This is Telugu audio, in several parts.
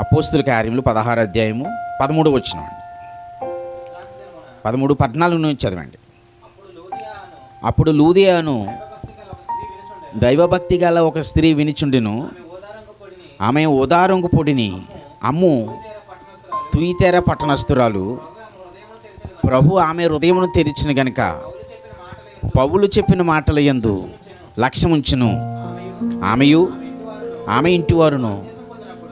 అపోస్తుల కార్యములు పదహారు అధ్యాయము పదమూడు వచ్చిన పదమూడు పద్నాలుగు నుంచి చదవండి. అప్పుడు లూదియాను దైవభక్తి గల ఒక స్త్రీ వినిచుండెను. ఆమె ఉదారంగు పొడిని అమ్ము తుయితేర పట్టణస్థురాలు. ప్రభు ఆమె హృదయమును తెరిచిన గనుక పౌలు చెప్పిన మాటల యందు లక్ష్యముంచును. ఆమెయు ఆమె ఇంటివారును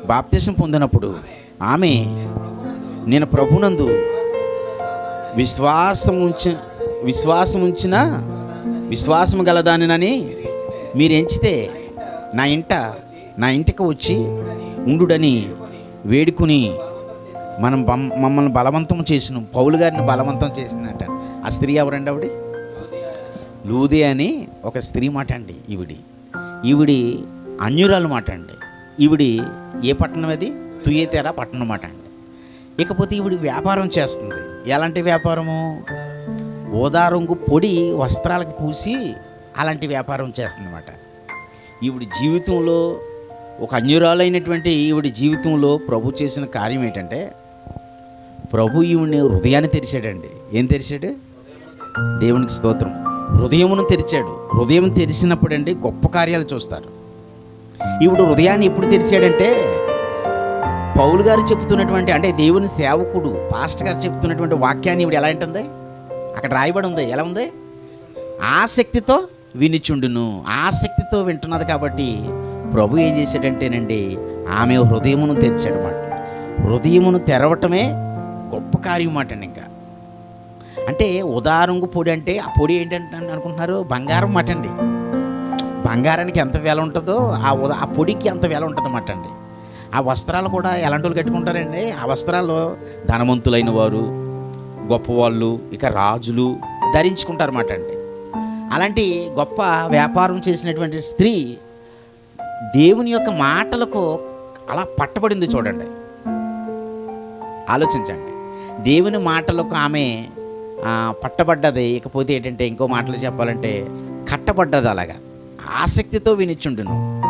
బాప్తిసం పొందినప్పుడు ఆమె నేను ప్రభునందు విశ్వాసం ఉంచి విశ్వాసం ఉంచిన విశ్వాసం గలదానినని మీరు ఎంచితే నా ఇంట నా ఇంటికి వచ్చి ఉండుడని వేడుకుని మనం మమ్మల్ని బలవంతం చేసిన పౌలు గారిని బలవంతం చేసిందంట. ఆ స్త్రీ ఎవరండి ఆవిడ? లూదే అని ఒక స్త్రీ మాట అండి ఈవిడి. ఈవిడి అన్యురాలు మాట అండి ఈవిడి ఏ పట్టణం అది? తుయేతెర పట్టణం మాట అండి. ఇకపోతే ఈవిడి వ్యాపారం చేస్తుంది. ఎలాంటి వ్యాపారము? ఓదారంగు పొడి వస్త్రాలకు పూసి అలాంటి వ్యాపారం చేస్తుందన్నమాట. ఈవిడి జీవితంలో ఒక అన్యురాలైనటువంటి ఈవిడి జీవితంలో ప్రభు చేసిన కార్యం ఏంటంటే ప్రభు ఈవిని హృదయాన్ని తెరిచాడండి. ఏం తెరిచాడు? దేవునికి స్తోత్రం. హృదయమును తెరిచాడు. హృదయం తెరిచినప్పుడండి గొప్ప కార్యాలు చూస్తారు. ఈవిడు హృదయాన్ని ఎప్పుడు తెరిచాడంటే పౌలు గారు చెప్తున్నటువంటి అంటే దేవుని సేవకుడు పాస్టర్ గారు చెప్తున్నటువంటి వాక్యాన్ని ఈవిడ ఎలా ఉంటుంది అక్కడ రాయబడి ఉంది. ఎలా ఉంది? ఆసక్తితో వినిచుండును. ఆసక్తితో వింటున్నది కాబట్టి ప్రభు ఏం చేశాడంటేనండి ఆమె హృదయమును తెరిచాడమాట హృదయమును తెరవటమే గొప్ప కార్యం మాట అండి ఇంకా. అంటే ఉదారంగు పొడి అంటే ఆ పొడి ఏంటంటే అనుకుంటున్నారు? బంగారం మాట అండి. బంగారానికి ఎంత వెల ఉంటుందో ఆ ఉద ఆ పొడికి అంత వెల ఉంటుంది అన్నమాట అండి. ఆ వస్త్రాలు కూడా ఎలాంటి వాళ్ళు కట్టుకుంటారండి? ఆ వస్త్రాలు ధనవంతులైన వారు గొప్పవాళ్ళు ఇక రాజులు ధరించుకుంటారన్నమాట అండి. అలాంటి గొప్ప వ్యాపారం చేసినటువంటి స్త్రీ దేవుని యొక్క మాటలకు అలా పట్టబడింది చూడండి. ఆలోచించండి. దేవుని మాటలకు ఆమె పట్టబడ్డది. ఇకపోతే ఏంటంటే ఇంకో మాటలు చెప్పాలంటే కట్టబడ్డది అలాగా. ఆసక్తితో వినిచుండును.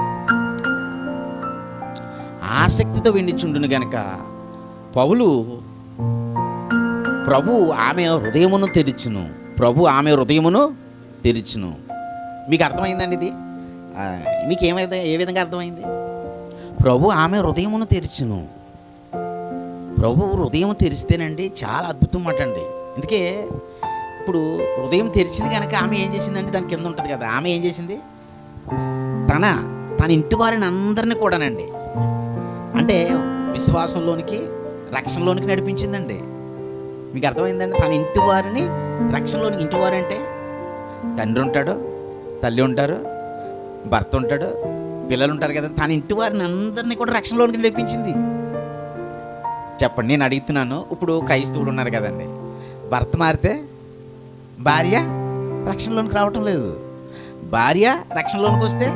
ఆసక్తితో వినిచుండును గనక పౌలు ప్రభు ఆమె హృదయమును తెరిచును. ప్రభు ఆమె హృదయమును తెరిచును. మీకు అర్థమైందండి ఇది? మీకు ఏమైంది ఏ విధంగా అర్థమైంది? ప్రభు ఆమె హృదయమును తెరిచును. ప్రభు హృదయం తెరిస్తేనండి చాలా అద్భుతం అటండి. అండి అందుకే ఇప్పుడు హృదయం తెరిచింది కనుక ఆమె ఏం చేసిందంటే దాని కింద ఉంటుంది కదా. ఆమె ఏం చేసింది? తన తన ఇంటి వారిని అందరినీ కూడానండి. అంటే విశ్వాసంలోనికి రక్షణలోనికి నడిపించిందండి. మీకు అర్థమైందండి? తన ఇంటి వారిని రక్షణలోనికి ఇంటివారు అంటే? తండ్రి ఉంటాడు తల్లి ఉంటారు భర్త ఉంటాడు పిల్లలు ఉంటారు కదా తన ఇంటి వారిని అందరినీ కూడా రక్షణలోనికి నడిపించింది. చెప్పండి నేను అడుగుతున్నాను. ఇప్పుడు క్రైస్తవుడు ఉన్నారు కదండి. భర్త మారితే భార్య రక్షణలోనికి రావటం లేదు. భార్య రక్షణలోనికి వస్తే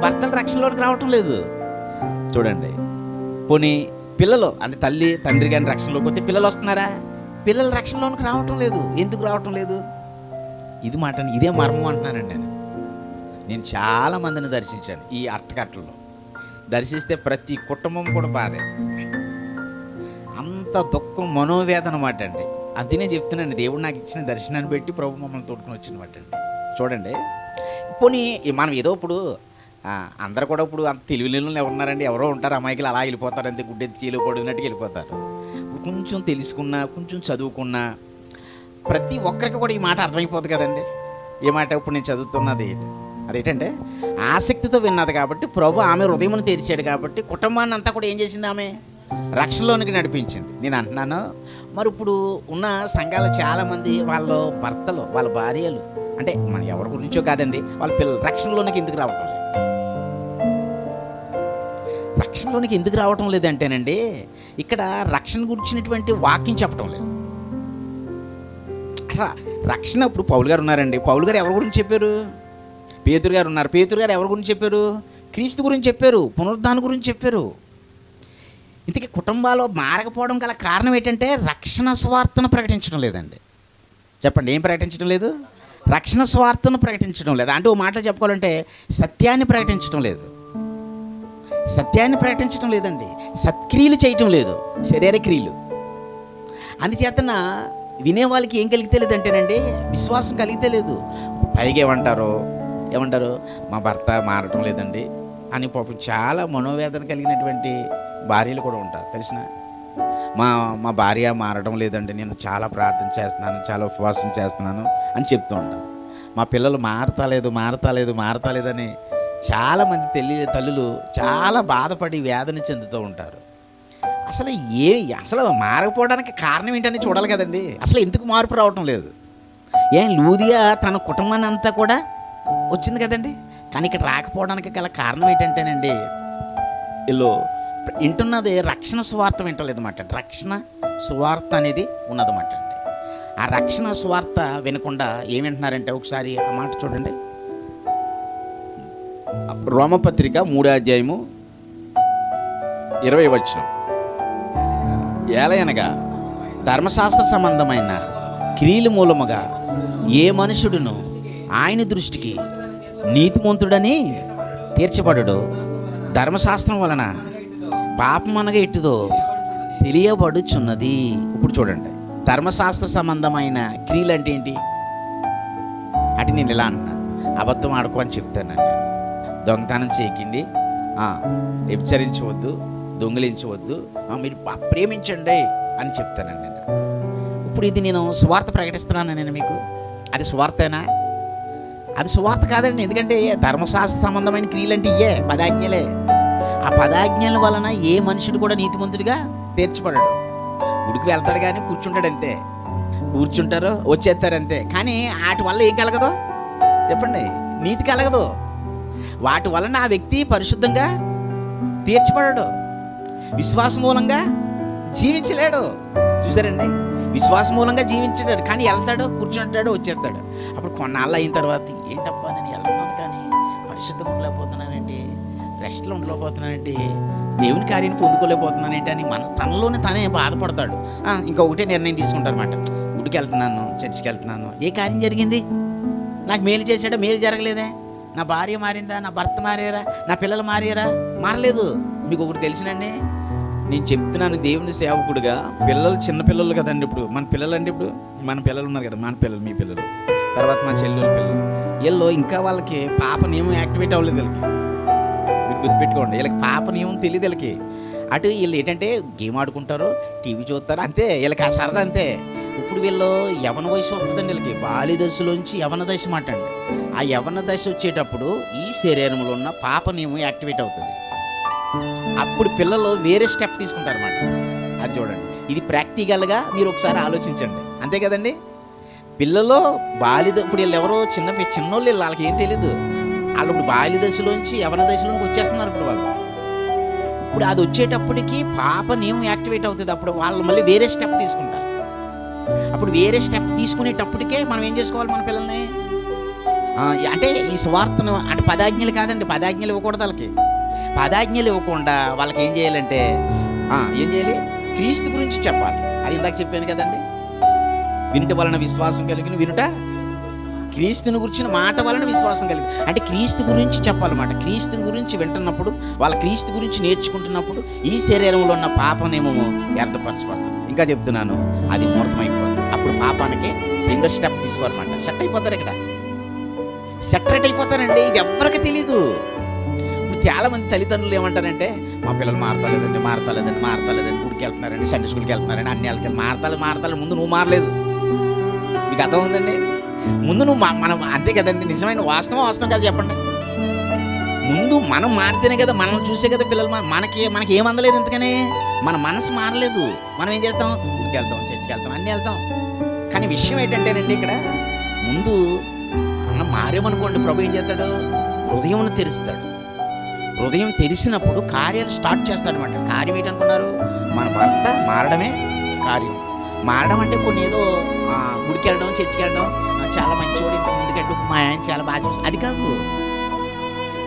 భర్తలు రక్షణలోనికి రావటం లేదు. చూడండి. పోనీ పిల్లలు అంటే తల్లి తండ్రి కానీ రక్షణలోకి వస్తే పిల్లలు వస్తున్నారా? పిల్లలు రక్షణలోనికి రావటం లేదు. ఎందుకు రావటం లేదు? ఇది మాట ఇదే మర్మం అంటున్నానండి నేను. నేను చాలా మందిని దర్శించాను ఈ అట్టకట్టలో దర్శిస్తే ప్రతి కుటుంబం కూడా బాధే. అంత దుఃఖం మనోవేదన మాట అండి. అదినే చెప్తున్నాను దేవుడు నాకు ఇచ్చిన దర్శనాన్ని పెట్టి ప్రభు మమ్మల్ని తోడుకుని వచ్చినమాట అండి. చూడండి. పోనీ మనం ఏదో ఇప్పుడు అందరు కూడా ఇప్పుడు అంత తెలివిలేని ఎవరున్నారండి ఎవరో ఉంటారు అమాయకులు అలా వెళ్ళిపోతారు అంతే. గుడ్డెత్తి చీలు పడినట్టు వెళ్ళిపోతారు. కొంచెం తెలుసుకున్నా కొంచెం చదువుకున్నా ప్రతి ఒక్కరికి కూడా ఈ మాట అర్థమైపోతుంది కదండి? ఈ మాట ఇప్పుడు నేను చదువుతున్నది అదేంటంటే ఆసక్తితో విన్నది కాబట్టి ప్రభు ఆమె హృదయమును తెరిచాడు కాబట్టి కుటుంబాన్ని అంతా కూడా ఏం చేసింది ఆమె? రక్షణలోనికి నడిపించింది. నేను అంటున్నాను మరి ఇప్పుడు ఉన్న సంఘాలు చాలామంది వాళ్ళ భర్తలు వాళ్ళ భార్యలు అంటే మన ఎవరి గురించో కాదండి వాళ్ళ పిల్లలు రక్షణలోనికి ఎందుకు రావటం లేదు. రక్షణలోనికి ఎందుకు రావటం లేదంటేనండి ఇక్కడ రక్షణ గురించినటువంటి వాక్యం చెప్పటం లేదు. అట్లా రక్షణ ఇప్పుడు పౌలు గారు ఉన్నారండి. పౌలు గారు ఎవరి గురించి చెప్పారు? పేతురు గారు ఉన్నారు. పేతురు గారు ఎవరి గురించి చెప్పారు? క్రీస్తు గురించి చెప్పారు. పునరుద్ధానం గురించి చెప్పారు. ఇంతకీ కుటుంబాల్లో మారకపోవడం గల కారణం ఏంటంటే రక్షణ స్వార్థను ప్రకటించడం లేదండి. చెప్పండి ఏం ప్రకటించడం లేదు? రక్షణ స్వార్థను ప్రకటించడం లేదు. అంటే ఓ మాట చెప్పుకోవాలంటే సత్యాన్ని ప్రకటించడం లేదు. సత్యాన్ని ప్రకటించడం లేదండి. సత్క్రియలు చేయటం లేదు. శరీర క్రియలు. అందుచేతన వినే వాళ్ళకి ఏం కలిగితే లేదంటేనండి విశ్వాసం కలిగితే లేదు. పైగా ఏమంటారు? ఏమంటారు? మా భర్త మారటం లేదండి అని పాపం చాలా మనోవేదన కలిగినటువంటి భార్యలు కూడా ఉంటారు. తెలిసిన? మా మా భార్య మారడం లేదండి. నేను చాలా ప్రార్థన చేస్తున్నాను చాలా ఉపవాసం చేస్తున్నాను అని చెప్తూ ఉంటాను. మా పిల్లలు మారతాలేదు మారతాలేదు మారతాలేదని చాలామంది తల్లి తల్లులు చాలా బాధపడి వేదన చెందుతూ ఉంటారు. అసలు ఏ అసలు మారకపోవడానికి కారణం ఏంటని చూడాలి కదండి. అసలు ఎందుకు మార్పు రావటం లేదు. ఏం లూదియా తన కుటుంబాన్ని అంతా కూడా వచ్చింది కదండి. కానీ ఇక్కడ రాకపోవడానికి గల కారణం ఏంటంటేనండి వీళ్ళు వింటున్నది రక్షణ స్వార్థం వింటలేదు అన్నమాట రక్షణ స్వార్థ అనేది ఉన్నదన్నమాట అండి ఆ రక్షణ స్వార్థ వినకుండా ఏం వింటున్నారంటే ఒకసారి ఆ మాట చూడండి. రోమపత్రిక మూడో అధ్యాయము ఇరవై వచ్చిన ఏలయనగా ధర్మశాస్త్ర సంబంధమైన క్రియల మూలముగా ఏ మనుషుడును ఆయన దృష్టికి నీతిమంతుడని తీర్చబడడు. ధర్మశాస్త్రం వలన పాపం అనగా ఎట్టుదో తెలియబడుచున్నది. ఇప్పుడు చూడండి ధర్మశాస్త్ర సంబంధమైన క్రియలు అంటే ఏంటి? అటు నేను ఇలా అంటున్నాను అబద్ధం ఆడుకో అని చెప్తానండి దొంగతనం చేయకండి. వ్యభిచరించవద్దు దొంగిలించవద్దు. మీరు ప్రేమించండి అని చెప్తానండి నేను. ఇప్పుడు ఇది నేను సువార్త ప్రకటిస్తున్నాను నేను మీకు. అది స్వార్థేనా అది సువార్త కాదండి ఎందుకంటే ధర్మశాస్త్ర సంబంధమైన క్రియలు అంటే ఇయే పదాజ్ఞలే. ఆ పదాజ్ఞల వలన ఏ మనుషుడు కూడా నీతిమంతుడిగా తీర్చబడడు. గుడికి వెళ్తాడు కానీ కూర్చుంటాడు అంతే. కూర్చుంటారు వచ్చేస్తారు అంతే. కానీ వాటి వల్ల ఏం కలగదు? చెప్పండి. నీతి కలగదు. వాటి వలన ఆ వ్యక్తి పరిశుద్ధంగా తీర్చబడడు. విశ్వాస మూలంగా జీవించలేడు. చూసారండి? విశ్వాస మూలంగా జీవించలేడు. కానీ వెళ్తాడు కూర్చుంటాడు వచ్చేస్తాడు. అప్పుడు కొన్నాళ్ళు అయిన తర్వాత ఏంటప్పా నేను వెళ్తున్నాను కానీ పరిశుద్ధంగా లేకపోతున్నాను రెస్ట్లో ఉండలేకపోతున్నానండి. దేవుని కార్యాన్ని పొందుకోలేకపోతున్నానంటే అని మన తనలోనే తనే బాధపడతాడు. ఇంకొకటే ఇంకా ఒకటే నిర్ణయం తీసుకుంటారన్నమాట. గుడికి వెళ్తున్నాను చర్చికి వెళ్తున్నాను ఏ కార్యం జరిగింది? నాకు మేలు చేశాడా? మేలు జరగలేదే? నా భార్య మారిందా? నా భర్త మారారా? నా పిల్లలు మారారా? మారలేదు. మీకు ఒకటి తెలిసినండి. నేను చెప్తున్నాను దేవుని సేవకుడుగా. పిల్లలు చిన్న పిల్లలు కదండి ఇప్పుడు. మన పిల్లలు అంటే ఇప్పుడు? మన పిల్లలు ఉన్నారు కదా మన పిల్లలు మీ పిల్లలు. తర్వాత మా చెల్లెల పిల్లలు. వీళ్ళు ఇంకా వాళ్ళకి పాప నియమం యాక్టివేట్ అవ్వలేదు వీళ్ళకి. మీరు గుర్తుపెట్టుకోండి. వీళ్ళకి పాప నియమం తెలియదు వీళ్ళకి. అటు వీళ్ళు ఏంటంటే గేమ్ ఆడుకుంటారు టీవీ చూస్తారు అంతే. వీళ్ళకి ఆ సరదా అంతే. ఇప్పుడు వీళ్ళు యవన వయసు వస్తుందండి వీళ్ళకి. బాల్య దశలోంచి యవన దశ మాట అండి. ఆ యవన దశ వచ్చేటప్పుడు ఈ శరీరంలో ఉన్న పాప నియమం యాక్టివేట్ అవుతుంది. అప్పుడు పిల్లలు వేరే స్టెప్ తీసుకుంటారన్నమాట అది చూడండి. ఇది ప్రాక్టికల్గా మీరు ఒకసారి ఆలోచించండి. అంతే కదండి? పిల్లలు బాల్య ఇప్పుడు వీళ్ళు ఎవరో చిన్న చిన్నోళ్ళు వీళ్ళు వాళ్ళకి ఏం తెలియదు వాళ్ళు ఇప్పుడు బాల్య దశలోంచి యవన దశలోకి వచ్చేస్తున్నారు ఇప్పుడు వాళ్ళు. ఇప్పుడు అది వచ్చేటప్పటికి పాప నియమం యాక్టివేట్ అవుతుంది. అప్పుడు వాళ్ళు మళ్ళీ వేరే స్టెప్ తీసుకుంటారు. అప్పుడు వేరే స్టెప్ తీసుకునేటప్పటికే మనం ఏం చేసుకోవాలి మన పిల్లల్ని? అంటే ఈ స్వార్థను అంటే పదాజ్ఞలు కాదండి పదాజ్ఞలు ఇవ్వకూడదు వాళ్ళకి. పదాజ్ఞలు ఇవ్వకుండా వాళ్ళకి ఏం చేయాలంటే ఏం చేయాలి? క్రీస్తు గురించి చెప్పాలి. అది ఇందాక చెప్పాను కదండి. వినుట వలన విశ్వాసం కలిగిన వినుట క్రీస్తుని గురించిన మాట వలన విశ్వాసం కలిగి అంటే క్రీస్తు గురించి చెప్పాలన్నమాట. క్రీస్తు గురించి వింటున్నప్పుడు వాళ్ళ క్రీస్తు గురించి నేర్చుకుంటున్నప్పుడు ఈ శరీరంలో ఉన్న పాపనేమో వ్యర్థపరచబడుతుంది. ఇంకా చెప్తున్నాను అది మూర్తమైపోతుంది అప్పుడు పాపానికి రెండో స్టెప్ తీసుకోవాలన్నమాట సెట్ అయిపోతారు ఇక్కడ. సెటరేట్ అయిపోతారండి ఇది ఎవ్వరికి తెలీదు. ఇప్పుడు చాలా మంది తల్లిదండ్రులు ఏమంటారంటే మా పిల్లలు మారతలేదండి మారతలేదండి మారతలేదండి గుడికి వెళ్తున్నారండి సండే స్కూల్కి వెళ్తున్నారండి అన్ని వెళ్తారు మారతాలి మారతాలి ముందు నువ్వు మారలేదు. మీకు అర్థం ఉందండి? ముందు నువ్వు మా- మనం అంతే కదండి. నిజమైన వాస్తవం వాస్తవం కదా చెప్పండి. ముందు మనం మారితేనే కదా మనల్ని చూసే కదా పిల్లలు మనకి మనకి ఏం అందలేదు ఎందుకని మన మనసు మారలేదు. మనం ఏం చేస్తాం? గుడికి వెళ్తాం చర్చికి వెళ్తాం అన్నీ వెళ్తాం. కానీ విషయం ఏంటంటేనండి ఇక్కడ ముందు మనం మారేమనుకోండి ప్రభు ఏం చేస్తాడు? హృదయం తెరుస్తాడు. హృదయం తెరిసినప్పుడు కార్యాలు స్టార్ట్ చేస్తాడు అనమాట కార్యం ఏంటనుకున్నారు? మన భర్త మారడమే కార్యం. మారడం అంటే కొన్ని ఏదో గుడికి వెళ్ళడం చర్చికి వెళ్ళడం చాలా మంచివాడు ఇంత ముందుకంటూ మా ఆయన చాలా బాగా చూసి అది కాదు.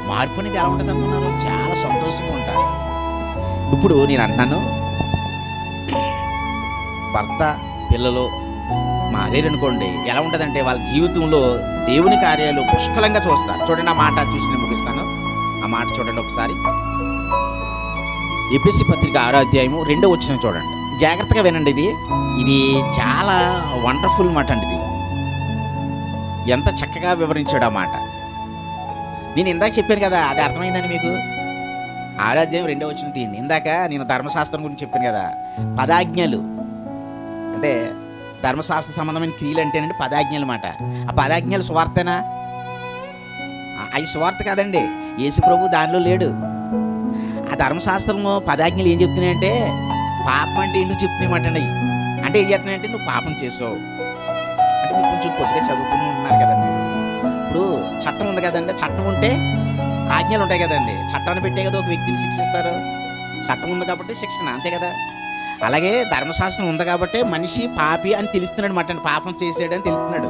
మార్పు అనేది ఎలా ఉంటుంది అనుకున్నారు చాలా సంతోషంగా ఉంటారు. ఇప్పుడు నేను అన్నాను భర్త పిల్లలు మారేరనుకోండి ఎలా ఉంటుందంటే వాళ్ళ జీవితంలో దేవుని కార్యాలు పుష్కలంగా చూస్తారు. చూడండి ఆ మాట చూసి నేను ముగిస్తాను. ఆ మాట చూడండి ఒకసారి. ఎపిసి పత్రిక ఆరో అధ్యాయము రెండో వచ్చిన చూడండి. జాగ్రత్తగా వినండి ఇది. ఇది చాలా వండర్ఫుల్ మాట అండి ఇది. ఎంత చక్కగా వివరించాడు ఆ మాట. నేను ఇందాక చెప్పాను కదా అది అర్థమైందని మీకు? ఆరాధ్యం రెండో వచ్చిన తీయండి. ఇందాక నేను ధర్మశాస్త్రం గురించి చెప్పాను కదా పదాజ్ఞలు. అంటే ధర్మశాస్త్ర సంబంధమైన క్రియలు అంటేనండి పదాజ్ఞలు మాట. ఆ పదాజ్ఞలు స్వార్థనా అవి స్వార్థ కాదండి. యేసు ప్రభు దానిలో లేడు. ఆ ధర్మశాస్త్రము పదాజ్ఞలు ఏం చెప్తున్నాయంటే పాపం అంటే ఏంటో చెప్తున్నాయన్నమాట అండి. అంటే ఏం చెప్తున్నాయంటే నువ్వు పాపం చేసావు. అంటే మీరు కొంచెం కొద్దిగా చదువుకుని ఉన్నారు కదండి. ఇప్పుడు చట్టం ఉంది కదండి. చట్టం ఉంటే ఆజ్ఞలు ఉంటాయి కదండి. చట్టాన్ని పెట్టే కదా ఒక వ్యక్తిని శిక్షిస్తారు. చట్టం ఉంది కాబట్టి శిక్షణ అంతే కదా? అలాగే ధర్మశాస్త్రం ఉంది కాబట్టి మనిషి పాపి అని తెలుస్తున్నాడు మాట పాపం చేసాడని తెలుస్తున్నాడు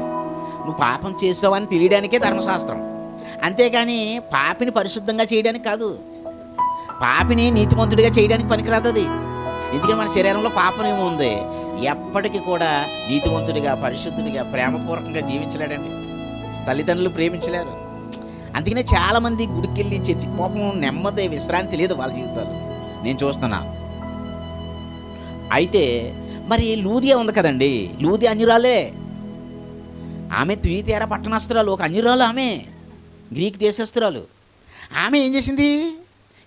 నువ్వు పాపం చేసావు అని తెలియడానికే ధర్మశాస్త్రం. అంతేగాని పాపిని పరిశుద్ధంగా చేయడానికి కాదు. పాపిని నీతిమంతుడిగా చేయడానికి పనికిరాదు అది ఎందుకంటే మన శరీరంలో పాపం ఏమో ఉంది. ఎప్పటికీ కూడా నీతివంతుడిగా పరిశుద్ధుడిగా ప్రేమపూర్వకంగా జీవించలేడండి. తల్లిదండ్రులు ప్రేమించలేరు. అందుకనే చాలామంది గుడికి వెళ్ళి చర్చి పాపం నెమ్మది విశ్రాంతి లేదు వాళ్ళ జీవితాలు. నేను చూస్తున్నా. అయితే మరి లూదియా ఉంది కదండి. లూది అన్యురాలే. ఆమె తుయితేర పట్టణాస్త్రాలు ఒక అన్యురాలు ఆమె. గ్రీక్ దేశస్తురాలు. ఆమె ఏం చేసింది?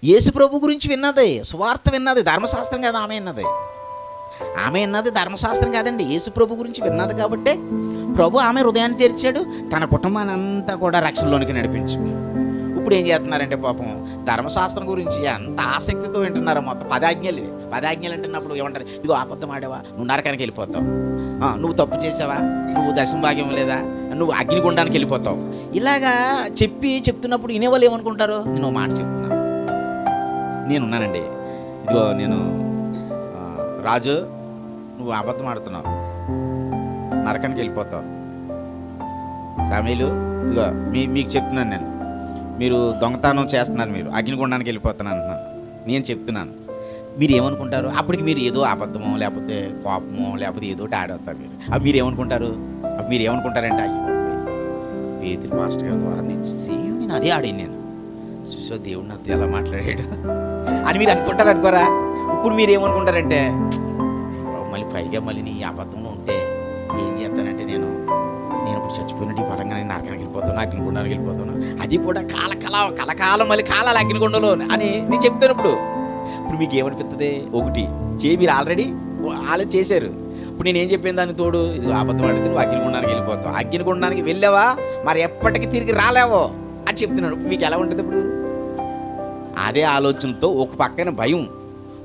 యేసు ప్రభు గురించి విన్నది సువార్త విన్నది ధర్మశాస్త్రం కదా ఆమె విన్నది. ఆమె విన్నది ధర్మశాస్త్రం కాదండి. యేసు ప్రభు గురించి విన్నది కాబట్టి ప్రభు ఆమె హృదయాన్ని తెరిచాడు తన కుటుంబాన్ని అంతా కూడా రక్షణలోనికి నడిపించు ఇప్పుడు ఏం చేస్తున్నారంటే పాపం ధర్మశాస్త్రం గురించి అంత ఆసక్తితో వింటున్నారు మొత్తం పదాజ్ఞలు. పదాజ్ఞలు అంటున్నప్పుడు ఏమంటారు ఇదిగో అబద్ధం ఆడావా నువ్వు నరకానికి వెళ్ళిపోతావు. ఆ, నువ్వు తప్పు చేసావా నువ్వు దశంభాగ్యం లేదా నువ్వు అగ్నిగుండానికి వెళ్ళిపోతావు. ఇలాగా చెప్పి చెప్తున్నప్పుడు వినేవాళ్ళు ఏమనుకుంటారు? నేను మాట చెప్తున్నాను నేనున్నానండి. ఇదిగో నేను రాజు నువ్వు అబద్ధం ఆడుతున్నావు. నరకానికి వెళ్ళిపోతావు. సమీలు ఇదిగో మీ మీకు చెప్తున్నాను నేను. మీరు దొంగతనం చేస్తున్నారు మీరు. అగ్నిగుండానికి వెళ్ళిపోతున్నాను అంటున్నాను. నేను చెప్తున్నాను. మీరు ఏమనుకుంటారు? అప్పటికి మీరు ఏదో అబద్ధమో లేకపోతే కోపమో లేకపోతే ఏదో ఒకటి ఆడవుతారు మీరు. అవి మీరు ఏమనుకుంటారు? అవి మీరు ఏమనుకుంటారంటే? అయ్యో పేతురు మాస్టర్ గారి ద్వారా నేను సేమ్ నేను అదే ఆడాను నేను. చూసో దేవుడు నాతో ఎలా మాట్లాడాడు? అని మీరు అనుకుంటారు అనుకోరా? ఇప్పుడు మీరు ఏమనుకుంటారంటే మళ్ళీ పైగా మళ్ళీ నీ అబద్ధంలో ఉంటే ఏం చేస్తానంటే నేను నేను ఇప్పుడు చచ్చిపోయినట్టు ఈ పరంగా నేను నరకానికి వెళ్ళిపోతాను అగ్నిగుండానికి వెళ్ళిపోతాను అది కూడా కాలకాల కలకాలం మళ్ళీ కాలాలు అగ్నిగుండలో అని నేను చెప్తాను ఇప్పుడు. ఇప్పుడు మీకు ఏమనిపిస్తుంది ఒకటి చే మీరు ఆల్రెడీ ఆలోచన చేశారు. ఇప్పుడు నేను ఏం చెప్పాను దానికి తోడు? ఇది అబద్ధం ఆడితే నువ్వు అగ్నిగుండానికి వెళ్ళిపోతావు. అగ్నిగుండానికి వెళ్ళావా? మరి ఎప్పటికీ తిరిగి రాలేవో అని చెప్తున్నాడు మీకు ఎలా ఉంటుంది ఇప్పుడు? అదే ఆలోచనతో ఒక పక్కన భయం.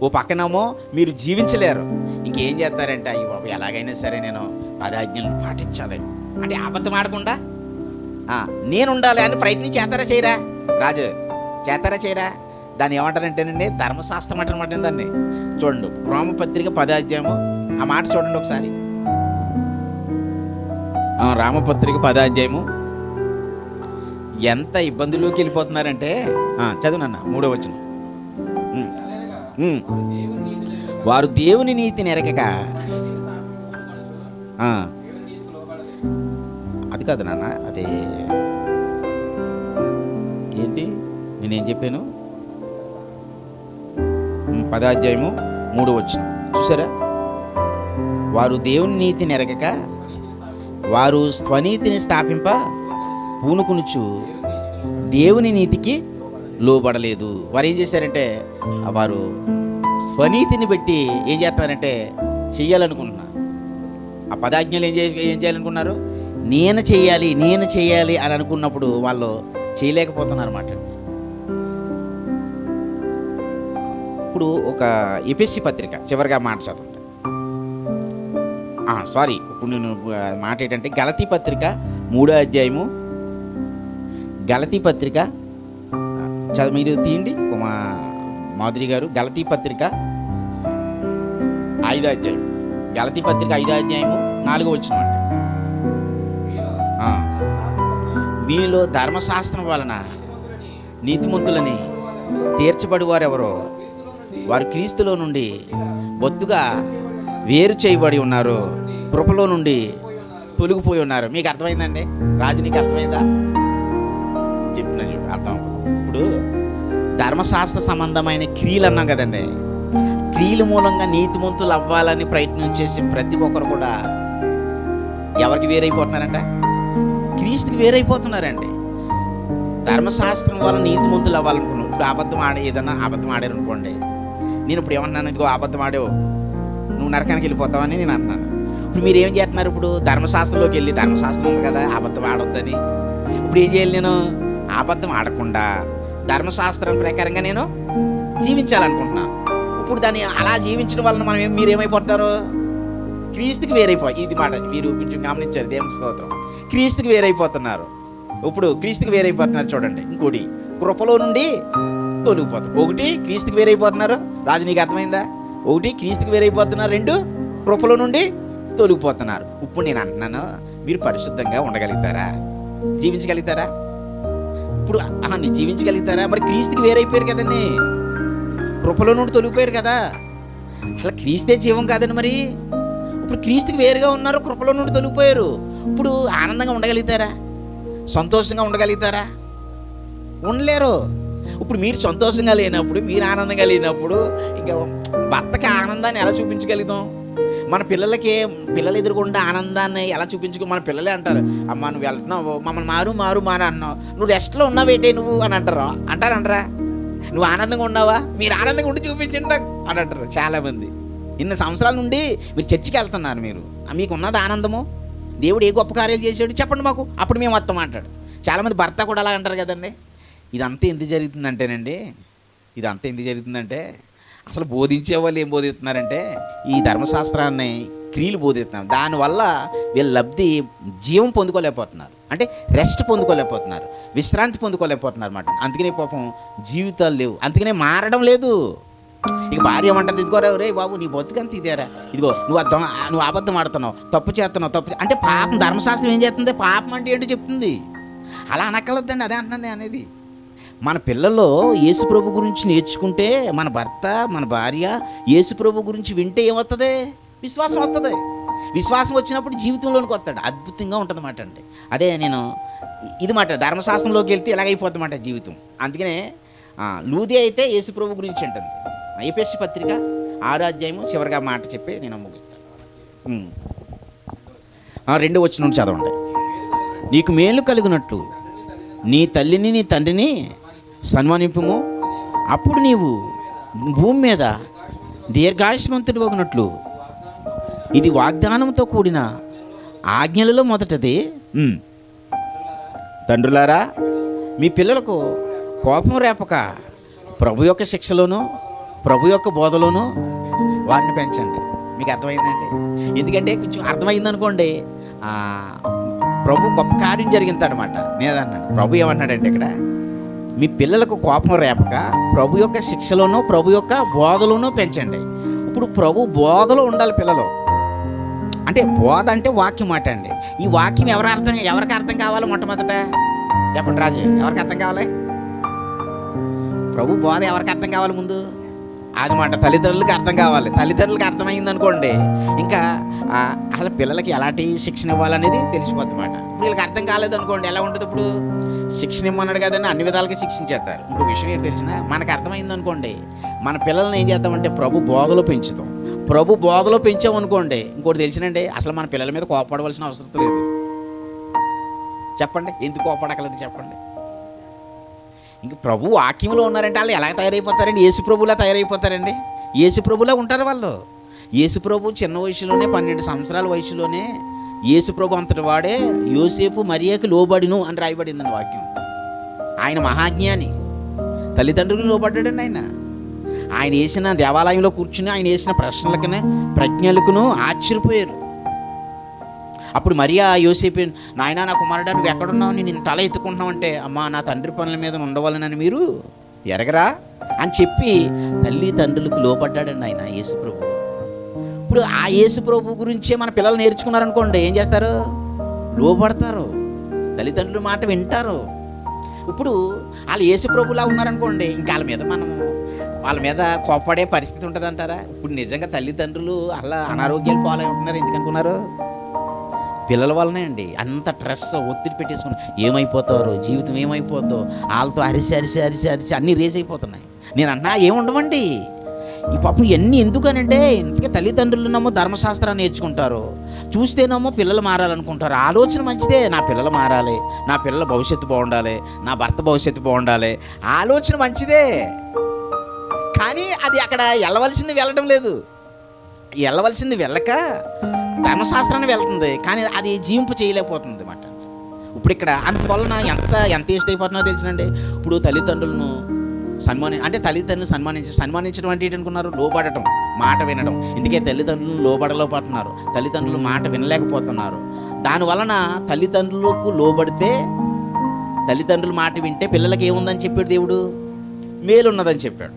ఓ పక్కనేమో మీరు జీవించలేరు. ఇంకేం చేస్తారంటే? అయ్యి బాబు ఎలాగైనా సరే నేను పదాజ్ఞలను పాటించాలి. అంటే అబద్ధం ఆడకుండా నేను ఉండాలి అని ప్రయత్నం చేస్తారా చేయరా? రాజు చేస్తారా చేయరా? దాన్ని ఏమంటారంటేనండి ధర్మశాస్త్రం అంటారన్నమాట దాన్ని. చూడండి రామపత్రిక పదాధ్యాయము. ఆ మాట చూడండి ఒకసారి. రామపత్రిక పదాధ్యాయము. ఎంత ఇబ్బందుల్లోకి వెళ్ళిపోతున్నారంటే ఆ, చదువు నాన్న మూడో వచ్చిన వారు దేవుని నీతిని ఎరగక అది కాదు నాన్న అదే. ఏంటి? నేనేం చెప్పాను? పదాధ్యాయము మూడు వచ్చిన చూసారా వారు దేవుని నీతిని ఎరగక వారు స్వనీతిని స్థాపింప పూనుకునుచు దేవుని నీతికి లోబడలేదు. వారు ఏం చేశారంటే వారు స్వనీతిని బట్టి ఏం చేస్తారంటే చెయ్యాలనుకుంటున్నారు. ఆ పదాజ్ఞలు ఏం చే ఏం చేయాలనుకున్నారు? నేను చేయాలి నేను చేయాలి అని అనుకున్నప్పుడు వాళ్ళు చేయలేకపోతున్నారు అన్నమాట ఇప్పుడు ఒక ఎపిఎస్సి పత్రిక చివరిగా మాట చదవండి. సారీ ఇప్పుడు నేను మాట ఏంటంటే గలతీ పత్రిక మూడో అధ్యాయము గలతీ పత్రిక చదువు మీరు తీయండి. మా మాధురి గారు గలతీ పత్రిక ఐదో అధ్యాయం. గలతీ పత్రిక ఐదో అధ్యాయము నాలుగో వచ్చిన మీలో ధర్మశాస్త్రం వలన నీతిమంతులని తీర్చబడి వారెవరో వారు క్రీస్తులో నుండి బొత్తుగా వేరు చేయబడి ఉన్నారు కృపలో నుండి తొలగిపోయి ఉన్నారు. మీకు అర్థమైందండి? రాజు నీకు అర్థమైందా? చెప్తున్నాను చూడు అర్థం. ఇప్పుడు ధర్మశాస్త్ర సంబంధమైన క్రియలు అన్నాం కదండి. క్రియల మూలంగా నీతిమంతులు అవ్వాలని ప్రయత్నం చేసి ప్రతి ఒక్కరు కూడా ఎవరికి వేరైపోతున్నారంట? క్రీస్తుకి వేరైపోతున్నారండి. ధర్మశాస్త్రం వల్ల నీతిమంతులు అవ్వాలనుకున్నాం. ఇప్పుడు అబద్ధం ఆడే ఏదన్నా అబద్ధం ఆడారు అనుకోండి నేను ఇప్పుడు ఏమన్నాను? ఇదిగో అబద్ధం ఆడావు. నువ్వు నరకానికి వెళ్ళిపోతావని నేను అన్నాను. ఇప్పుడు మీరు ఏం చేస్తున్నారు? ఇప్పుడు ధర్మశాస్త్రంలోకి వెళ్ళి ధర్మశాస్త్రం ఉంది కదా అబద్ధం ఆడొద్దని. ఇప్పుడు ఏం చేయాలి నేను? అబద్ధం ఆడకుండా ధర్మశాస్త్రం ప్రకారంగా నేను జీవించాలనుకుంటున్నాను ఇప్పుడు దాన్ని అలా జీవించడం వలన మనం ఏం మీరేమైపోతున్నారు క్రీస్తుకి వేరైపోయి ఇది మాట మీరు కొంచెం గమనించారు దేవుని స్తోత్రం. క్రీస్తుకి వేరైపోతున్నారు. ఇప్పుడు క్రీస్తుకి వేరైపోతున్నారు చూడండి ఇంకోటి కృపలో నుండి తొలగిపోతారు. ఒకటి క్రీస్తుకి వేరైపోతున్నారు. రాజు నీకు అర్థమైందా? ఒకటి క్రీస్తుకి వేరైపోతున్నారు. రెండు కృపలో నుండి తొలగిపోతున్నారు. ఇప్పుడు నేను అంటున్నాను మీరు పరిశుద్ధంగా ఉండగలుగుతారా? జీవించగలుగుతారా? ఇప్పుడు ఆహా, జీవించగలుగుతారా? మరి క్రీస్తుకి వేరైపోయారు కదండి. కృపలో నుండి తొలగిపోయారు కదా. అసలు క్రీస్తే జీవం కాదండి మరి. ఇప్పుడు క్రీస్తుకి వేరుగా ఉన్నారు కృపలో నుండి తొలగిపోయారు. ఇప్పుడు ఆనందంగా ఉండగలుగుతారా? సంతోషంగా ఉండగలుగుతారా? ఉండలేరు. ఇప్పుడు మీరు సంతోషంగా లేనప్పుడు మీరు ఆనందంగా లేనప్పుడు ఇంకా భర్తకి ఆనందాన్ని ఎలా చూపించగలుగుతాం? మన పిల్లలకి పిల్లలు ఎదురుకుండా ఆనందాన్ని ఎలా చూపించుకో మన పిల్లలే అంటారు. అమ్మ నువ్వు వెళ్తున్నావు మమ్మల్ని మారు మారు మారు అన్నావు. నువ్వు రెస్ట్లో ఉన్నావేటే నువ్వు? అని అంటారు. అంటారంటారా. నువ్వు ఆనందంగా ఉన్నావా? మీరు ఆనందంగా ఉండి చూపించండి నాకు అని అంటారు చాలామంది. ఇన్ని సంవత్సరాల నుండి మీరు చర్చికి వెళ్తున్నారు మీరు. మీకు ఉన్నది ఆనందము? దేవుడు ఏ గొప్ప కార్యాలు చేశాడు? చెప్పండి మాకు. అప్పుడు మేము వస్తాం అంటాడు. చాలామంది భర్త కూడా అలా అంటారు కదండి. ఇదంతా ఎందుకు జరుగుతుందంటేనండి ఇదంతా ఎందుకు జరుగుతుందంటే అసలు బోధించే వాళ్ళు ఏం బోధిస్తున్నారంటే ఈ ధర్మశాస్త్రాన్ని క్రియలు బోధిస్తున్నారు. దానివల్ల వీళ్ళ లబ్ధి జీవం పొందుకోలేకపోతున్నారు. అంటే రెస్ట్ పొందుకోలేకపోతున్నారు. విశ్రాంతి పొందుకోలేకపోతున్నారు అన్నమాట. అందుకనే పాపం జీవితాలు లేవు. అందుకనే మారడం లేదు. ఇక భార్య ఏమంటుంది ఇదిగోరా రే బాబు నీ బతుకంత ఇదేరా. ఇదిగో నువ్వు అర్థం నువ్వు అబద్ధం ఆడుతున్నావు. తప్పు చేస్తున్నావు తప్పు అంటే పాపం ధర్మశాస్త్రం ఏం చేస్తుంది? పాపం అంటే ఏంటో చెప్తుంది. అలా అనక్కలొద్దండి అదే అంటున్నాను అనేది. మన పిల్లల్లో యేసుప్రభు గురించి నేర్చుకుంటే మన భర్త మన భార్య యేసుప్రభు గురించి వింటే ఏమవుతుంది విశ్వాసం వస్తుంది విశ్వాసం వచ్చినప్పుడు జీవితంలోనికి వస్తాడు. అద్భుతంగా ఉంటుంది మాట అండి. అదే నేను ఇది మాట ధర్మశాస్త్రంలోకి వెళ్తే ఇలాగైపోతుంది మాట జీవితం. అందుకనే లూది అయితే యేసుప్రభు గురించి అంటుంది. ఏపీఎస్సి పత్రిక ఆరాధ్యాయము చివరిగా మాట చెప్పి నేను ముగిస్తాను. రెండు వచ్చిన చదవండి. నీకు మేలు కలిగినట్లు నీ తల్లిని నీ తండ్రిని సన్మానింపుము. అప్పుడు నీవు భూమి మీద దీర్ఘాయుష్మంతుడు ఒకనట్లు ఇది వాగ్దానంతో కూడిన ఆజ్ఞలలో మొదటిది. తండ్రులారా మీ పిల్లలకు కోపం రేపక ప్రభు యొక్క శిక్షలోనూ ప్రభు యొక్క బోధలోనూ వారిని పెంచండి. మీకు అర్థమైందండి? ఎందుకంటే కొంచెం అర్థమైంది అనుకోండి ప్రభు గొప్ప కార్యం జరిగిందనమాట నేదన్నాడు ప్రభు ఏమన్నాడంటే ఇక్కడ? మీ పిల్లలకు కోపం రేపక ప్రభు యొక్క శిక్షలోనూ ప్రభు యొక్క బోధలోనూ పెంచండి. ఇప్పుడు ప్రభు బోధలో ఉండాలి పిల్లలు. అంటే బోధ అంటే వాక్యం మాట అండి. ఈ వాక్యం ఎవరు అర్థం ఎవరికి అర్థం కావాలి మొట్టమొదట? చెప్పండి రాజు ఎవరికి అర్థం కావాలి? ప్రభు బోధ ఎవరికి అర్థం కావాలి ముందు? అది మాట తల్లిదండ్రులకి అర్థం కావాలి. తల్లిదండ్రులకు అర్థమైంది అనుకోండి ఇంకా అసలు పిల్లలకి ఎలాంటి శిక్షణ ఇవ్వాలనేది తెలిసిపోద్ది మాట. ఇప్పుడు వీళ్ళకి అర్థం కాలేదు అనుకోండి ఎలా ఉంటుంది ఇప్పుడు? శిక్షణ ఇమ్మన్నాడు కదండి అన్ని విధాలుగా శిక్షించేస్తారు. ఇంకో విషయం ఏంటి తెలిసిన? మనకు అర్థమైంది అనుకోండి మన పిల్లల్ని ఏం చేద్దామంటే ప్రభు బోధలో పెంచుతాం. ప్రభు బోధలో పెంచామనుకోండి ఇంకోటి తెలిసినండి అసలు మన పిల్లల మీద కోపడవలసిన అవసరం లేదు. చెప్పండి ఎందుకు కోపడకలేదు చెప్పండి. ఇంక ప్రభు వాక్యంలో ఉన్నారంటే వాళ్ళు ఎలా తయారైపోతారండి? యేసు ప్రభులా తయారైపోతారండి? యేసు ప్రభులా ఉంటారు వాళ్ళు. యేసు ప్రభు చిన్న వయసులోనే పన్నెండు సంవత్సరాల వయసులోనే యేసుప్రభు అంతటి వాడే యోసేపు మరియాకి లోబడిను అని రాయబడిందండి వాక్యం. ఆయన మహాజ్ఞాని. తల్లిదండ్రులు లోబడ్డాడండి ఆయన. ఆయన వేసిన దేవాలయంలో కూర్చుని ఆయన వేసిన ప్రశ్నలకునే ప్రజ్ఞలకును ఆశ్చర్యపోయారు. అప్పుడు మరియా యోసేపు నాయనా నా కుమారుడా నువ్వు ఎక్కడున్నావు? నేను ఇంత తల ఎత్తుకుంటున్నావు అంటే అమ్మా నా తండ్రి పనుల మీద ఉండవాలనని మీరు ఎరగరా? అని చెప్పి తల్లి తండ్రులకు లోపడ్డాడండి ఆయన యేసుప్రభు ఇప్పుడు ఆ యేసుప్రభు గురించే మన పిల్లలు నేర్చుకున్నారనుకోండి ఏం చేస్తారు? లోపడతారు. తల్లిదండ్రుల మాట వింటారు. ఇప్పుడు వాళ్ళు యేసుప్రభులా ఉన్నారనుకోండి ఇంకా వాళ్ళ మీద మనం వాళ్ళ మీద కోపడే పరిస్థితి ఉంటుంది అంటారా ఇప్పుడు నిజంగా తల్లిదండ్రులు అలా అనారోగ్యాలు పాలై ఉంటున్నారు ఎందుకనుకున్నారు? పిల్లల వల్లనే అండి. అంత స్ట్రెస్ ఒత్తిడి పెట్టేసుకుని ఏమైపోతారో? జీవితం ఏమైపోతుందో వాళ్ళతో అరిసి అరిసి అరిసి అరిసి అన్నీ రేజ్ అయిపోతున్నాయి. నేను అన్నా ఏముండవండి ఈ పాపం ఇవన్నీ ఎందుకనంటే ఇంతకీ తల్లిదండ్రులునేమో ధర్మశాస్త్రాన్ని నేర్చుకుంటారు. చూస్తేనేమో పిల్లలు మారాలనుకుంటారు. ఆలోచన మంచిదే నా పిల్లలు మారాలి నా పిల్లల భవిష్యత్తు బాగుండాలి నా భర్త భవిష్యత్తు బాగుండాలి. ఆలోచన మంచిదే. కానీ అది అక్కడ వెళ్ళవలసింది వెళ్ళడం లేదు. వెళ్ళవలసింది వెళ్ళక ధర్మశాస్త్రాన్ని వెళ్తుంది. కానీ అది జీవింపు చేయలేకపోతుంది అన్నమాట. ఇప్పుడు ఇక్కడ అందువలన ఎంత ఎంత ఇష్ట తెలిసినండి. ఇప్పుడు తల్లిదండ్రులను సన్మాని అంటే తల్లిదండ్రులు సన్మానించి సన్మానించడం అంటే ఏంటనుకున్నారు లోబడటం మాట వినడం. ఇందుకే తల్లిదండ్రులు లోబడలో పడుతున్నారు. తల్లిదండ్రులు మాట వినలేకపోతున్నారు. దానివలన తల్లిదండ్రులకు లోబడితే తల్లిదండ్రుల మాట వింటే పిల్లలకి ఏముందని చెప్పాడు దేవుడు? మేలు ఉన్నదని చెప్పాడు.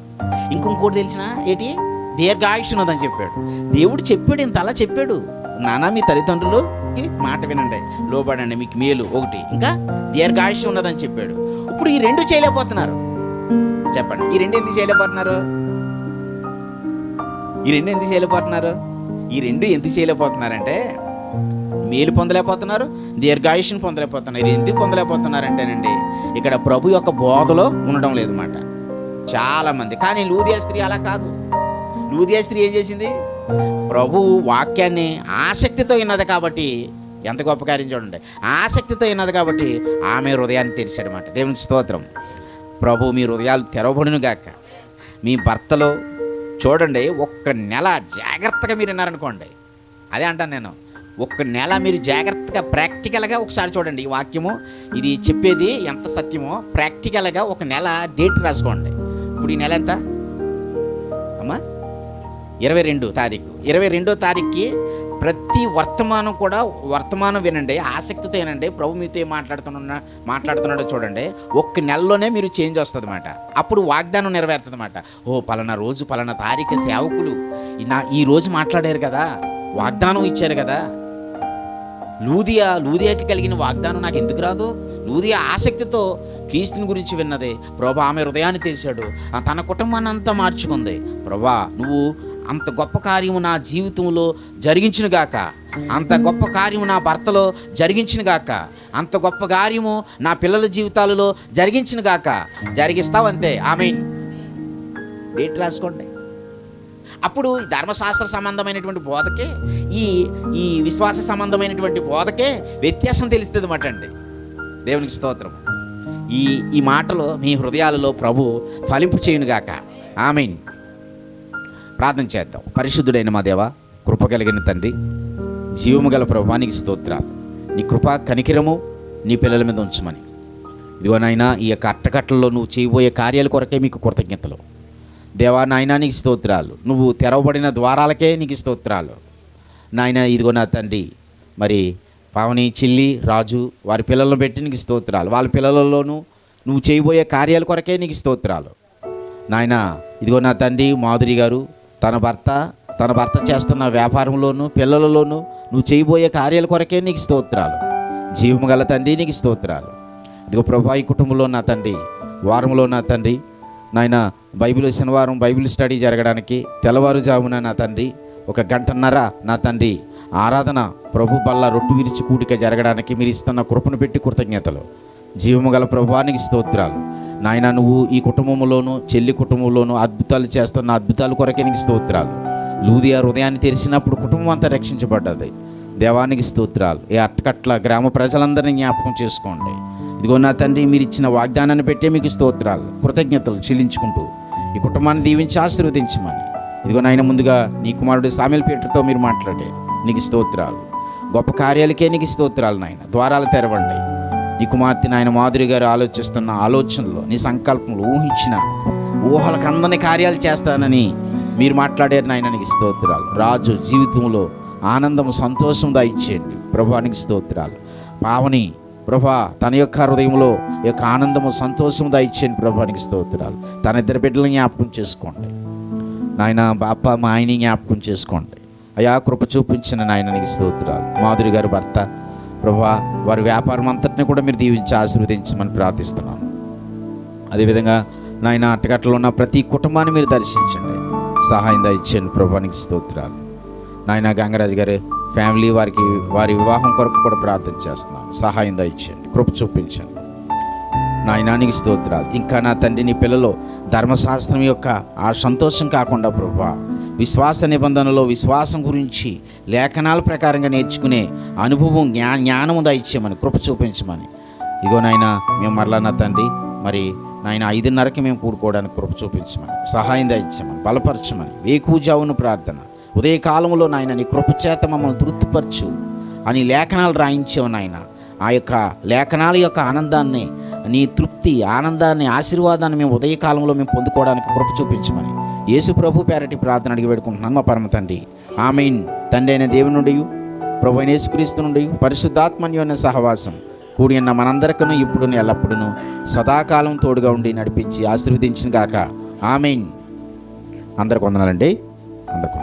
ఇంకొంకోటి తెలిసిన ఏంటి? దీర్ఘాయుష్ ఉన్నదని చెప్పాడు. దేవుడు చెప్పాడు ఇంత అలా చెప్పాడు. నానా మీ తల్లిదండ్రులకి మాట వినండి లోబడండి మీకు మేలు. ఒకటి. ఇంకా దీర్ఘాయుష్ ఉన్నదని చెప్పాడు. ఇప్పుడు ఈ రెండు చేయలేకపోతున్నారు. చెప్పండి. ఈ రెండు ఎందుకు చేయలేకపోతున్నారు? ఈ రెండు ఎందుకు చేయలేకపోతున్నారు? ఈ రెండు ఎందుకు చేయలేకపోతున్నారంటే మేలు పొందలేకపోతున్నారు దీర్ఘాయుష్ని పొందలేకపోతున్నారు. ఎందుకు పొందలేకపోతున్నారంటేనండి ఇక్కడ ప్రభు యొక్క బోధలో ఉండడం లేదు మాట. చాలామంది. కానీ లూదియా స్త్రీ అలా కాదు. లూదియా స్త్రీ ఏం చేసింది? ప్రభు వాక్యాన్ని ఆసక్తితో విన్నది కాబట్టి ఎంత గొప్ప కార్యం చూడండి. ఆసక్తితో విన్నది కాబట్టి ఆమె హృదయాన్ని తెరిచాడనమాట దేవుని స్తోత్రం. ప్రభు మీ హృదయాలు తెరవబడునుగాక మీ భర్తలో చూడండి ఒక్క నెల జాగ్రత్తగా మీరు విన్నారనుకోండి. అదే అంటాను నేను ఒక్క నెల మీరు జాగ్రత్తగా ప్రాక్టికల్గా ఒకసారి చూడండి ఈ వాక్యము. ఇది చెప్పేది ఎంత సత్యమో ప్రాక్టికల్గా ఒక నెల డేట్ రాసుకోండి. ఇప్పుడు ఈ నెల ఎంత? అమ్మా ఇరవై రెండు తారీఖు. ఇరవై రెండో తారీఖుకి ప్రతి వర్తమానం కూడా వర్తమానం వినండి ఆసక్తితో వినండి. ప్రభు మీతో ఏం మాట్లాడుతున్నా మాట్లాడుతున్నాడో చూడండి. ఒక్క నెలలోనే మీరు చేంజ్ వస్తుంది అనమాట అప్పుడు వాగ్దానం నెరవేరుతుంది అనమాట ఓ పలానా రోజు పలానా తారీఖు సేవకులు నా ఈ రోజు మాట్లాడారు కదా వాగ్దానం ఇచ్చారు కదా. లూదియా లూదియాకి కలిగిన వాగ్దానం నాకు ఎందుకు రాదు? లూదియా ఆసక్తితో క్రీస్తుని గురించి విన్నది. ప్రభా ఆమె హృదయాన్ని తెలిసాడు ఆ తన కుటుంబాన్ని అంతా మార్చుకుంది. ప్రభా నువ్వు అంత గొప్ప కార్యము నా జీవితంలో జరిగించిన గాక అంత గొప్ప కార్యము నా భర్తలో జరిగించినగాక. అంత గొప్ప కార్యము నా పిల్లల జీవితాలలో జరిగించిన గాక జరిగిస్తావంతే. ఆమె డేట్ రాసుకోండి. అప్పుడు ఈ ధర్మశాస్త్ర సంబంధమైనటువంటి బోధకే ఈ ఈ విశ్వాస సంబంధమైనటువంటి బోధకే వ్యత్యాసం తెలుస్తుంది అన్నమాట అండి దేవునికి స్తోత్రం. ఈ ఈ మాటలో మీ హృదయాలలో ప్రభు ఫలింపు చేయునుగాక. ఆమెన్. ప్రార్థన చేద్దాం. పరిశుద్ధుడైన మా దేవ కృప కలిగిన తండ్రి జీవము గల ప్రభానికి స్తోత్రాలు. నీ కృప కనికిరము నీ పిల్లల మీద ఉంచమని. ఇదిగో నాయనా ఈ యొక్క అట్టకట్టల్లో నువ్వు చేయబోయే కార్యాల కొరకే మీకు కృతజ్ఞతలు. దేవా నాయనా నీకు స్తోత్రాలు. నువ్వు తెరవబడిన ద్వారాలకే నీకు స్తోత్రాలు. నాయన ఇదిగో నా తండ్రి మరి పావని చిల్లి రాజు వారి పిల్లలను పెట్టి నీకు స్తోత్రాలు. వాళ్ళ పిల్లలలోనూ నువ్వు చేయబోయే కార్యాల కొరకే నీకు స్తోత్రాలు. నాయన ఇదిగో నా తండ్రి మాధురి గారు తన భర్త తన భర్త చేస్తున్న వ్యాపారంలోనూ పిల్లలలోనూ నువ్వు చేయబోయే కార్యాల కొరకే నీకు స్తోత్రాలు. జీవము గల తండ్రి నీకు స్తోత్రాలు. ఇదిగో ప్రభా ఈ కుటుంబంలో నా తండ్రి వారంలో నా తండ్రి నాయన బైబిల్ శనివారం బైబిల్ స్టడీ జరగడానికి తెల్లవారుజామున నా తండ్రి ఒక గంటన్నర నా తండ్రి ఆరాధన ప్రభు బల్ల రొట్టు విరిచి కూడిక జరగడానికి మీరు ఇస్తున్న కృపను పెట్టి కృతజ్ఞతలు. జీవము గల ప్రభువానికి స్తోత్రాలు. నాయన నువ్వు ఈ కుటుంబంలోను చెల్లి కుటుంబంలోను అద్భుతాలు చేస్తున్న అద్భుతాల కొరకే నీకు స్తోత్రాలు. లూదియా హృదయాన్ని తెరిచినప్పుడు కుటుంబం అంతా రక్షించబడ్డది. దేవానికి స్తోత్రాలు. ఈ అట్టకట్ల గ్రామ ప్రజలందరినీ జ్ఞాపకం చేసుకోండి. ఇదిగో నా తండ్రి మీరు ఇచ్చిన వాగ్దానాన్ని పెట్టే మీకు స్తోత్రాలు. కృతజ్ఞతలు చెల్లించుకుంటూ ఈ కుటుంబాన్ని దీవించి ఆశీర్వదించమని. ఇదిగో నాయన ముందుగా నీ కుమారుడు సామెల్ పీటర్తో మీరు మాట్లాడే నీకు స్తోత్రాలు. గొప్ప కార్యాలకే నీకు స్తోత్రాలు నాయన. ద్వారాలు తెరవండి. నీ కుమార్తె నాయన మాధురి గారు ఆలోచిస్తున్న ఆలోచనలో నీ సంకల్పంలో ఊహించిన ఊహలకు అందని కార్యాలు చేస్తానని మీరు మాట్లాడారు నాయననికి స్తోత్రాలు. రాజు జీవితంలో ఆనందము సంతోషం దాయిచ్చేయండి ప్రభానికి స్తోత్రాలు. పావని ప్రభా తన యొక్క హృదయంలో యొక్క ఆనందము సంతోషం దాయిచ్చేయండి ప్రభానికి స్తోత్రాలు. తన ఇద్దరు బిడ్డలను జ్ఞాపకం చేసుకోండి. నాయన బాప మా ఆయన్ని జ్ఞాపకం చేసుకోండి. అయా కృప చూపించిన నాయననికి స్తోత్రాలు. మాధురి గారు భర్త ప్రభా వారి వ్యాపారం అంతటిని కూడా మీరు దీవించి ఆశీర్వదించమని ప్రార్థిస్తున్నాను. అదేవిధంగా నాయన అట్టగట్టలో ఉన్న ప్రతి కుటుంబాన్ని మీరు దర్శించండి. సహాయం దయచేయండి ప్రభానికి స్తోత్రాలు. నాయన గంగరాజు గారి ఫ్యామిలీ వారికి వారి వివాహం కొరకు కూడా ప్రార్థన చేస్తున్నాను. సహాయం దయచేయండి కృప చూపించండి. నాయనానికి స్తోత్రాలు. ఇంకా నా తండ్రి నీ పిల్లలు ధర్మశాస్త్రం యొక్క ఆ సంతోషం కాకుండా ప్రభా విశ్వాస నిబంధనలో విశ్వాసం గురించి లేఖనాల ప్రకారంగా నేర్చుకునే అనుభవం జ్ఞా జ్ఞానము దయచేయమని కృప చూపించమని. ఇగో నాయన మేము మరలా నా తండ్రి మరి నాయన ఐదున్నరకి మేము కూడుకోవడానికి కృప చూపించమని సహాయం దయచేయమని బలపరచమని వేకూజావును ప్రార్థన. ఉదయకాలంలో నాయన నీ కృపచేత మమ్మల్ని తృప్తిపరచు అని లేఖనాలు రాయించావు నాయన. ఆ యొక్క లేఖనాల యొక్క ఆనందాన్ని నీ తృప్తి ఆనందాన్ని ఆశీర్వాదాన్ని మేము ఉదయకాలంలో మేము పొందుకోవడానికి కృప చూపించమని. యేసు ప్రభు పేరటి ప్రార్థన అడిగి పెడుకుంటున్నాను మా పరమ తండ్రి. ఆమెన్. తండ్రి అయిన దేవుని నుండి ప్రభు అయిన యేసుక్రీస్తు నుండి పరిశుద్ధాత్మన్యమైన సహవాసం కూడి ఉన్న మనందరికను ఇప్పుడు ఎల్లప్పుడూ సదాకాలం తోడుగా ఉండి నడిపించి ఆశీర్వదించిన గాక. ఆమెన్. అందరికి వందనాలండి. అందరికి